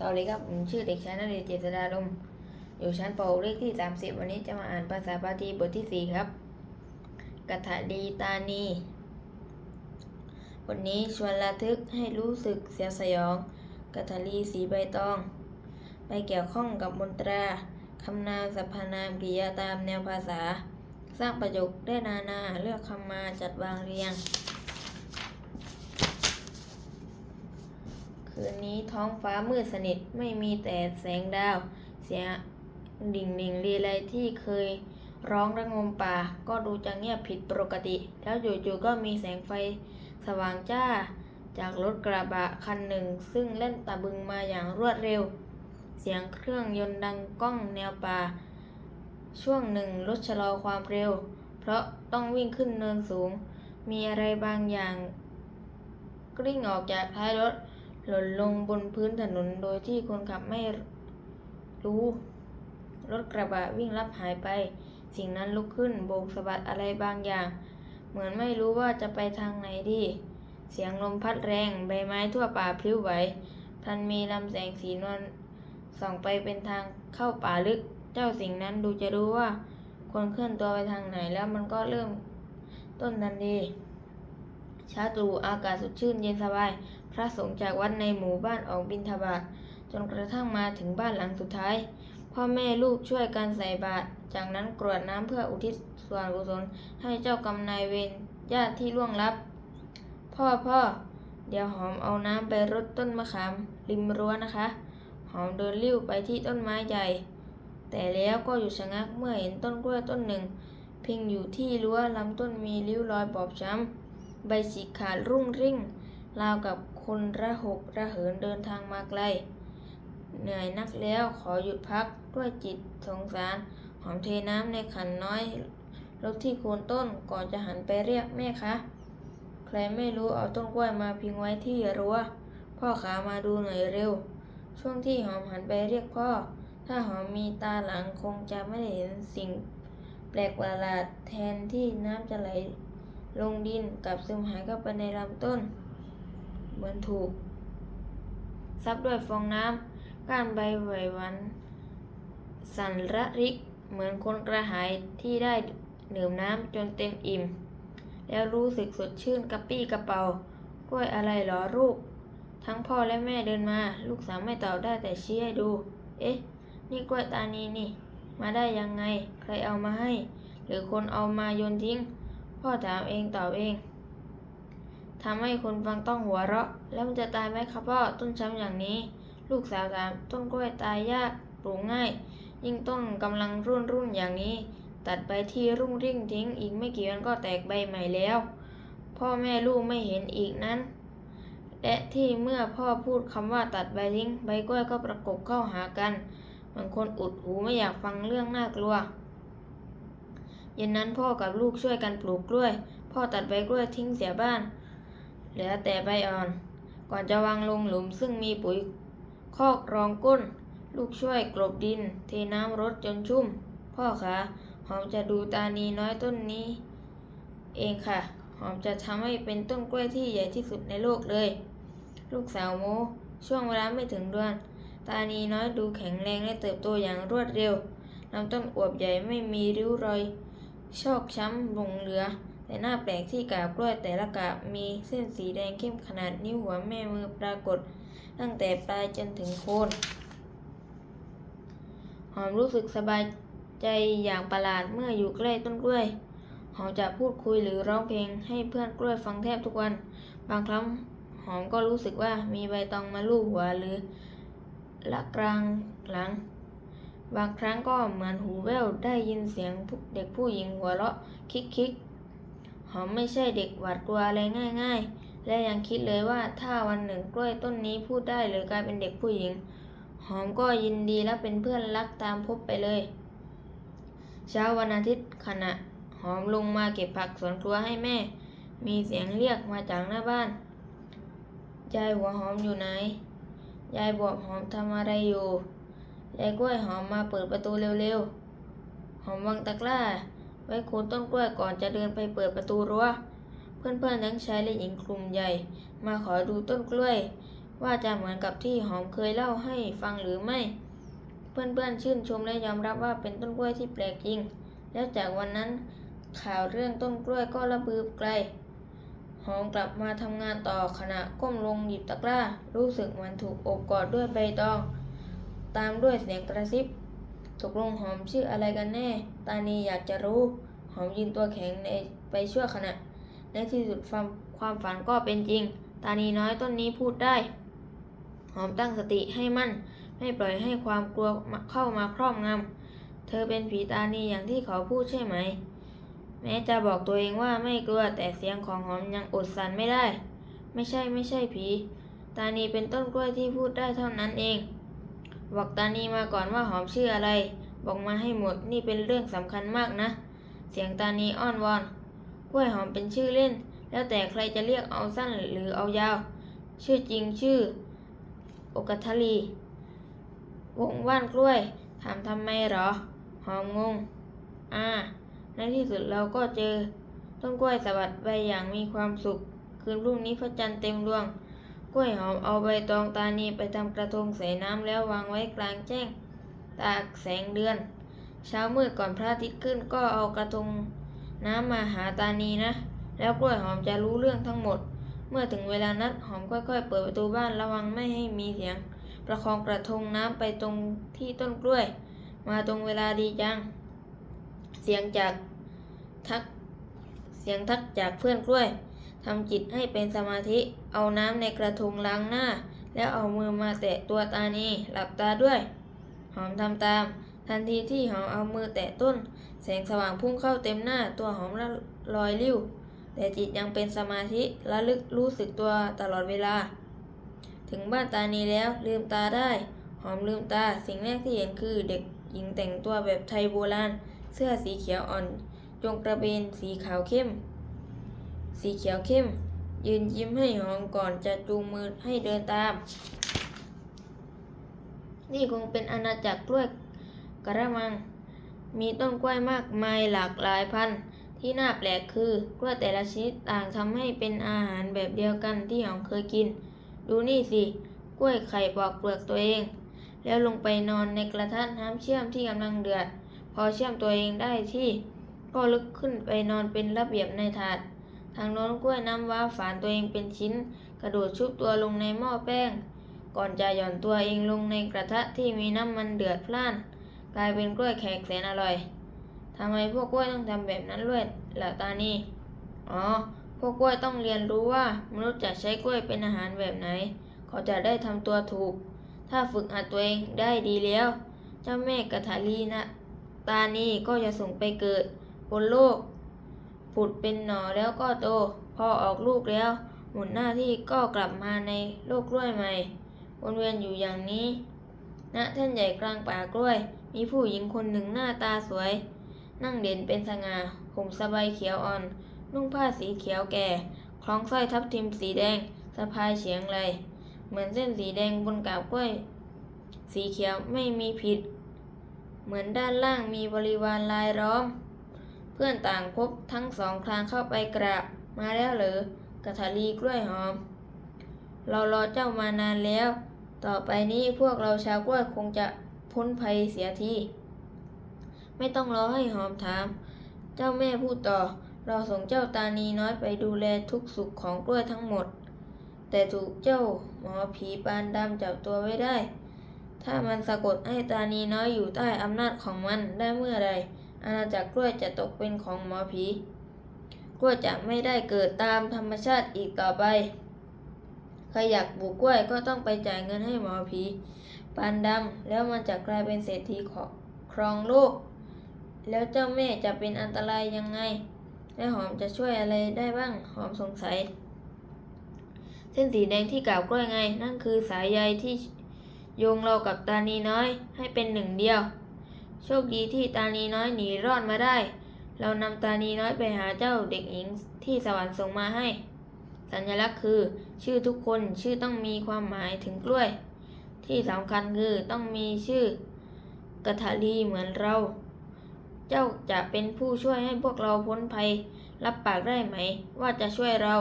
สวัสดีครับผมชื่อเด็กชายนเรศเจษดาลมอยู่ชั้นป .6 เลขที่ 30 วันนี้จะมาอ่านภาษาบาลีบทที่ 4 ครับกถาดีตานี วันนี้ชวนระทึกให้รู้สึกเสียสยองกถาลีสีใบตอง ไปเกี่ยวข้องกับมนตราคำนามสรรพนามกริยาตามแนวภาษา สร้างประโยคได้นานาเลือกคำมาจัดวางเรียง คืนนี้ท้องฟ้ามืดสนิทไม่มีแต่แสงดาว เสียงดิ่งดิ่งรีไรที่เคยร้องระงมป่า ก็ดูจะเงียบผิดปกติ แล้วจู่ๆก็มีแสงไฟสว่างจ้า จากรถกระบะคันหนึ่ง ซึ่งเล่นตะบึงมาอย่างรวดเร็ว เสียงเครื่องยนต์ดังก้องแนวป่า ช่วงหนึ่งรถชะลอความเร็ว เพราะต้องวิ่งขึ้นเนินสูง มีอะไรบางอย่าง กลิ้งออกจากท้ายรถ หล่นลงบนพื้นถนนโดยที่คนขับไม่รู้ รถกระบะวิ่งลับหายไป สิ่งนั้นลุกขึ้นโบกสะบัดอะไรบางอย่าง เหมือนไม่รู้ว่าจะไปทางไหนดี เสียงลมพัดแรงใบไม้ทั่วป่าพลิ้วไหวพลันมีลำแสงสีนวลส่องไปเป็นทางเข้าป่าลึก เจ้าสิ่งนั้นดูจะรู้ว่าควรเคลื่อนตัวไปทางไหนแล้วมันก็เริ่มต้นทันทีช้าตรู่อากาศสดชื่นเย็นสบาย ระสงฆ์จากวัดในหมู่บ้านออกบิณฑบาตจนกระทั่งมาถึงบ้านหลังสุดท้าย พ่อแม่ลูกช่วยกันใส่บาตรจากนั้นกรวดน้ำเพื่ออุทิศส่วนกุศลให้เจ้ากรรมนายเวรญาติที่ล่วงลับ พ่อพ่อเดี๋ยวหอมเอาน้ำไปรดต้นมะขาม ริมรั้วนะคะ หอมเดินลิ้วไปที่ต้นไม้ใหญ่ แต่แล้วก็หยุดชะงักเมื่อเห็นต้นกล้วยต้นหนึ่ง พิงอยู่ที่รั้วลำต้นมีริ้วรอยบอบช้ำใบสีขาดรุ่งริ่งราวกับ คนระหกระเหินเดินทางมาไกล เหนื่อยนักแล้วขอหยุดพักด้วยจิตสงสาร หอมเทน้ำในขันน้อยลดที่โคนต้นก่อนจะหันไปเรียกแม่คะ ใครไม่รู้เอาต้นกล้วยมาพิงไว้ที่รั้ว พ่อขามาดูหน่อยเร็ว ช่วงที่หอมหันไปเรียกพ่อ ถ้าหอมมีตาหลังคงจะไม่ไเห็นสิ่ง แปลกประหลาดแทนที่น้ำจะไหลลงดินกับซึมหายเข้าไปในลำต้น เหมือนถูก ซับด้วยฟองน้ำก้านใบไหววัน สั่นระริกเหมือนคนกระหายที่ได้ดื่มน้ำจนเต็มอิ่ม แล้วรู้สึกสดชื่นกระปี้กระเป๋ากล้วยอะไรหรอลูก ทั้งพ่อและแม่เดินมา ลูกสาวไม่ตอบได้แต่ชี้ให้ดู เอ๊ะ นี่กล้วยตานีนี่ มาได้ยังไง ใครเอามาให้ หรือคนเอามาโยนทิ้ง พ่อถามเองตอบเอง ทำให้คนฟังต้องหัวเราะ แล้วมันจะตายไหมครับพ่อต้นช้ำอย่างนี้ ลูกสาวถามต้นกล้วยตายยากปลูกง่าย ยิ่งต้นกำลังรุ่นรุ่นอย่างนี้ ตัดใบที่รุ่งริ่งทิ้งอีกไม่กี่วันก็แตกใบใหม่แล้ว พ่อแม่ลูกไม่เห็นอีกนั้น และที่เมื่อพ่อพูดคำว่าตัดใบทิ้ง ใบกล้วยก็ประกบเข้าหากันเหมือนคนอุดหูไม่อยากฟังเรื่องน่ากลัวเย็นนั้นพ่อกับลูกช่วยกันปลูกกล้วย พ่อตัดใบกล้วยทิ้งเสียบ้าน เหลือแต่ใบอ่อน ก่อนจะวางลงหลุมซึ่งมีปุ๋ยคอกรองก้น ลูกช่วยกลบดิน เทน้ำรดจนชุ่ม พ่อคะหอมจะดูตานีน้อยต้นนี้ เองค่ะ หอมจะทำให้เป็นต้นกล้วยที่ใหญ่ที่สุดในโลกเลย ลูกสาวโม ช่วงเวลาไม่ถึงเดือน ตานีน้อยดูแข็งแรงและเติบโตอย่างรวดเร็วลำต้นอวบใหญ่ไม่มีริ้วรอย ชอกช้ำหลงเหลือ แต่หน้าแปลกที่กาบกล้วยแต่ละกาบมีเส้นสีแดงเข้มขนาดนิ้วหัวแม่มือปรากฏ ตั้งแต่ปลายจนถึงโคนหอมรู้สึกสบายใจอย่างประหลาดเมื่ออยู่ใกล้ต้นกล้วยหอมจะพูดคุยหรือร้องเพลงให้เพื่อนกล้วยฟังแทบทุกวัน บางครั้งหอมก็รู้สึกว่ามีใบตองมาลูบหัวหรือละกลางหลัง บางครั้งก็เหมือนหูแว่วได้ยินเสียงเด็กผู้หญิงหัวเราะคิกคิก หอมไม่ใช่เด็กหวาดกลัวอะไรง่าย ๆ และยังคิดเลยว่าถ้าวันหนึ่งกล้วยต้นนี้พูดได้หรือกลายเป็นเด็กผู้หญิง หอมก็ยินดีและเป็นเพื่อนรักตามพบไปเลย เช้าวันอาทิตย์ขณะหอมลงมาเก็บผักสวนครัวให้แม่ มีเสียงเรียกมาจากหน้าบ้าน ยายหัวหอมอยู่ไหน ยายบอกหอมทำอะไรอยู่ ยายกล้วยหอมมาเปิดประตูเร็วๆ หอมวางตะกร้า ไว้โคนต้นกล้วยก่อนจะเดินไปเปิดประตูรั้ว เพื่อนๆทั้งชายและหญิงกลุ่มใหญ่ มาขอดูต้นกล้วย ว่าจะเหมือนกับที่หอมเคยเล่าให้ฟังหรือไม่ เพื่อนๆชื่นชมและยอมรับว่าเป็นต้นกล้วยที่แปลกจริง แล้วจากวันนั้นข่าวเรื่องต้นกล้วยก็ระบือไกล หอมกลับมาทำงานต่อขณะก้มลงหยิบตะกร้า รู้สึกเหมือนถูกอบกอดด้วยใบตอง ตามด้วยเสียงกระซิบ ตกลงหอมชื่ออะไรกันแน่ ตานีอยากจะรู้ หอมยืนตัวแข็งในไปชั่วขณะ ในที่สุดความความฝันก็เป็นจริง ตานีน้อยต้นนี้พูดได้ หอมตั้งสติให้มั่น ไม่ปล่อยให้ความกลัวเข้ามาครอบงำ เธอเป็นผีตานีอย่างที่เขาพูดใช่ไหม แม้จะบอกตัวเองว่าไม่กลัวแต่เสียงของหอมยังอดสั่นไม่ได้ ไม่ใช่ไม่ใช่ผี ตานีเป็นต้นกล้วยที่พูดได้เท่านั้นเอง บอกตานีมาก่อนว่าหอมชื่ออะไร บอกมาให้หมดนี่เป็นเรื่องสำคัญมากนะ เสียงตานีอ้อนวอน กล้วยหอมเป็นชื่อเล่น แล้วแต่ใครจะเรียกเอาสั้นหรือเอายาว ชื่อจริงชื่อโอกทลี วงว่านกล้วย ถามทำไมหรอ หอมงง อ่า ในที่สุดเราก็เจอ ต้นกล้วยสะบัดใบอย่างมีความสุข คืนรุ่งนี้พระจันทร์เต็มดวง ล้วยหอมเอาใบตองตานีไปทำกระทงใส่น้ำแล้ววางไว้กลางแจ้งตากแสงเดือน เช้ามืดก่อนพระอาทิตย์ขึ้นก็เอากระทงน้ำมาหาตานีนะ แล้วกล้วยหอมจะรู้เรื่องทั้งหมด เมื่อถึงเวลานัดหอมค่อยๆ เปิดประตูบ้านระวังไม่ให้มีเสียง ประคองกระทงน้ำไปตรงที่ต้นกล้วย มาตรงเวลาดีจัง เสียงจากทักเสียงทักจากเพื่อนกล้วย ทำจิตให้เป็นสมาธิ เอาน้ำในกระทงล้างหน้า แล้วเอามือมาแตะตัวตานีหลับตาด้วย หอมทำตาม ทันทีที่หอมเอามือแตะต้น แสงสว่างพุ่งเข้าเต็มหน้า ตัวหอมลลอยลิ้ว แต่จิตยังเป็นสมาธิระลึกรู้สึกตัวตลอดเวลา ถึงบ้านตานีแล้วลืมตาได้ หอมลืมตา สิ่งแรกที่เห็นคือเด็กหญิงแต่งตัวแบบไทยโบราณ เสื้อสีเขียวอ่อน จงกระเบนสีขาวเข้ม สีเขียวเข้ม ยืนยิ้มให้หอมก่อนจะจูงมือให้เดินตาม นี่คงเป็นอาณาจักรกล้วยกระมัง มีต้นกล้วยมากมายหลากหลายพันธุ์ที่น่าแปลกคือกล้วยแต่ละชนิดต่างทำให้เป็นอาหารแบบเดียวกันที่หอมเคยกิน ดูนี่สิ กล้วยไข่ปอกเปลือกตัวเอง แล้วลงไปนอนในกระทะน้ำเชื่อมที่กำลังเดือด พอเชื่อมตัวเองได้ที่ ก็ลุกขึ้นไปนอนเป็นระเบียบในถาด ทางโน้นกล้วยน้ำว้าฝานตัวเองเป็นชิ้น กระโดดชุบตัวลงในหม้อแป้ง ก่อนจะหย่อนตัวเองลงในกระทะที่มีน้ำมันเดือดพล่าน กลายเป็นกล้วยแขกแสนอร่อยทำไมพวกกล้วยต้องทำแบบนั้นด้วยล่ะตานี่อ๋อ พวกกล้วยต้องเรียนรู้ว่ามนุษย์จะใช้กล้วยเป็นอาหารแบบไหน เขาจะได้ทำตัวถูก ถ้าฝึกหัดตัวเองได้ดีแล้ว เจ้าแม่กฐาลีนะ ตานี่ก็จะส่งไปเกิดบนโลก ผุดเป็นหน่อแล้วก็โต พอออกลูกแล้ว หมุนหน้าที่ก็กลับมาในโลกกล้วยใหม่ วนเวียนอยู่อย่างนี้ณแท่นใหญ่กลางป่ากล้วย มีผู้หญิงคนหนึ่งหน้าตาสวย นั่งเด่นเป็นสง่าห่มสบายเขียวอ่อน นุ่งผ้าสีเขียวแก่ คล้องสร้อยทับทิมสีแดงสะพายเฉียงไหลเหมือนเส้นสีแดงบนกาบกล้วย สีเขียวไม่มีผิด เหมือนด้านล่างมีบริวารลายล้อม พื่อนต่างพบทั้งสองคลางเข้าไปกราบมาแล้วเหรอกะทาลีกล้วยหอม เรารอเจ้ามานานแล้ว ต่อไปนี้พวกเราชาวกล้วยคงจะพ้นภัยเสียทีไม่ต้องรอให้หอมถาม เจ้าแม่พูดต่อ เราส่งเจ้าตานีน้อยไปดูแลทุกสุขของกล้วยทั้งหมด แต่ถูกเจ้าหมอผีปานดำจับตัวไว้ได้ ถ้ามันสะกดให้ตานีน้อยอยู่ใต้อำนาจของมันได้เมื่อใด อาณาจักรกล้วยจะตกเป็นของหมอผี กล้วยจะไม่ได้เกิดตามธรรมชาติอีกต่อไป ใครอยากปลูกกล้วยก็ต้องไปจ่ายเงินให้หมอผีปานดำแล้วมันจะกลายเป็นเศรษฐีของครองโลก แล้วเจ้าแม่จะเป็นอันตรายยังไง และหอมจะช่วยอะไรได้บ้าง หอมสงสัย เส้นสีแดงที่กล่าวกล้วยไง นั่นคือสายใยที่โยงเรากับตานีน้อยให้เป็นหนึ่งเดียว โชคดีที่ตานีน้อยหนีรอดมาได้ เรานำตานีน้อยไปหาเจ้าเด็กหญิงที่สวรรค์ส่งมาให้ สัญลักษณ์คือ ชื่อทุกคนชื่อต้องมีความหมายถึงกล้วย ที่สำคัญคือต้องมีชื่อกฐาลีเหมือนเรา เจ้าจะเป็นผู้ช่วยให้พวกเราพ้นภัย รับปากได้ไหม ว่าจะช่วยเรา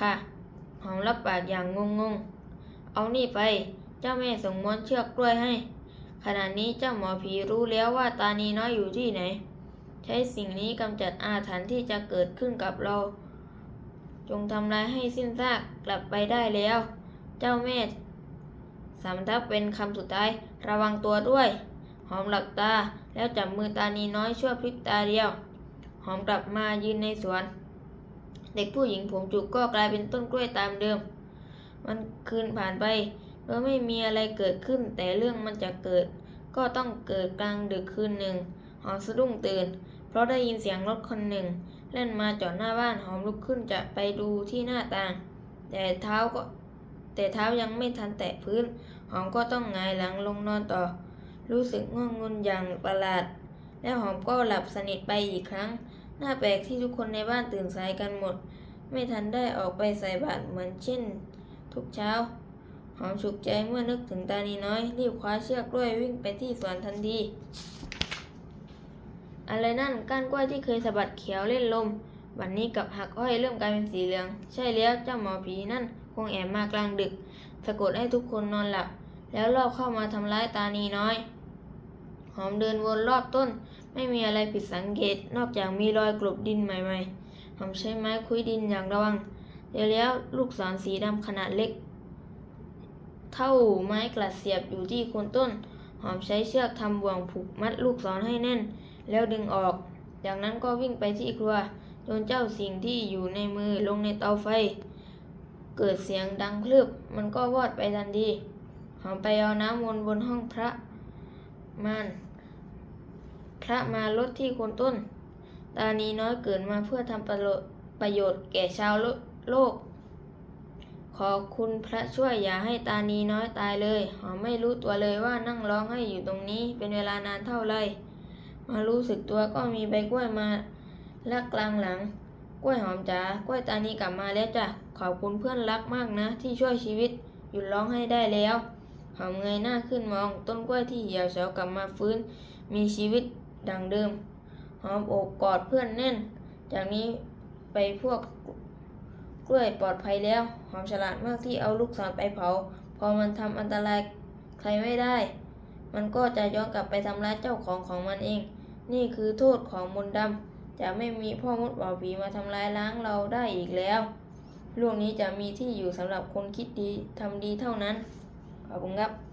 ค่ะ หอมรับปากอย่างงงงๆเอานี่ไป เจ้าแม่ส่งม้วนเชือกกล้วยให้ ขณะนี้เจ้าหมอผีรู้แล้วว่าตานีน้อยอยู่ที่ไหน ใช้สิ่งนี้กำจัดอาถรรพ์ที่จะเกิดขึ้นกับเรา จงทำลายให้สิ้นซากกลับไปได้แล้ว เจ้าแม่สำทับเป็นคำสุดท้ายระวังตัวด้วย หอมหลับตาแล้วจับมือตานีน้อยชั่วพริบตาเดียว หอมกลับมายืนในสวน เด็กผู้หญิงผมจุกก็กลายเป็นต้นกล้วยตามเดิม มันคืนผ่านไป โดยไม่มีอะไรเกิดขึ้น แต่เรื่องมันจะเกิด ก็ต้องเกิดกลางดึกคืนหนึ่ง หอมสะดุ้งตื่น เพราะได้ยินเสียงรถคนหนึ่งเล่นมาจอดหน้าบ้านหอมลุกขึ้นจะไปดูที่หน้าต่าง แต่เท้าก็ แต่เท้ายังไม่ทันแตะพื้น หอมก็ต้องงายหลังลงนอนต่อ รู้สึกง่วงงุนอย่างประหลาด แล้วหอมก็หลับสนิทไปอีกครั้ง หน้าแปลกที่ทุกคนในบ้านตื่นสายกันหมด ไม่ทันได้ออกไปใส่บาตรเหมือนเช่น ทุกเช้า หอมฉุกใจเมื่อนึกถึงตานีน้อย รีบคว้าเชือกกล้วยวิ่งไปที่สวนทันที อะไรนั่นก้านกล้วยที่เคยสะบัดเขียวเล่นลมวันนี้กับหักอ้อยเริ่มกลายเป็นสีเหลือง ใช่แล้วเจ้าหมอผีนั่นคงแอบมากลางดึก สะกดให้ทุกคนนอนหลับ แล้วรอบเข้ามาทำร้ายตานีน้อย หอมเดินวนรอบต้น ไม่มีอะไรผิดสังเกต นอกจากมีรอยกลบดินใหม่ ๆ หอมใช้ไม้คุยดินอย่างระวังเดี๋ยวแล้วลูกศรสีดำขนาดเล็ก เท่าไม้กลัดเสียบอยู่ที่โคนต้น หอมใช้เชือกทำบ่วงผูกมัดลูกศรให้แน่น แล้วดึงออก จากนั้นก็วิ่งไปที่ครัวโยนเจ้าสิ่งที่อยู่ในมือลงในเตาไฟ เกิดเสียงดังพลึบมันก็วอดไปทันทีหอมไปเอาน้ำวนบนห้องพระมานพระมาลดที่โคนต้น ตานีน้อยเกิดมาเพื่อทำประโยชน์แก่ชาวโลก ขอคุณพระช่วยอย่าให้ตานีน้อยตายเลยหอมไม่รู้ตัวเลยว่านั่งร้องให้อยู่ตรงนี้เป็นเวลานานเท่าไร มารู้สึกตัวก็มีใบกล้วยมาลักกลางหลัง กล้วยหอมจ๋ากล้วยตานีกลับมาแล้วจ้ะขอบคุณเพื่อนรักมากนะ ที่ช่วยชีวิตหยุดร้องให้ได้แล้วหอมเงยหน้าขึ้นมองต้นกล้วยที่เหี่ยวเฉากลับมาฟื้น มีชีวิตดังเดิม หอมโอบกอดเพื่อนแน่น จากนี้ไปพวก กล้วยปลอดภัยแล้ว หอมฉลาดมากที่เอาลูกศรไปเผา พอมันทำอันตรายใครไม่ได้ มันก็จะย้อนกลับไปทำร้ายเจ้าของของมันเอง นี่คือโทษของมนต์ดำจะไม่มีพ่อมดบ่าวผีมาทำลายล้างเราได้อีกแล้วโลกนี้จะมีที่อยู่สำหรับคนคิดดีทำดีเท่านั้นขอบคุณครับ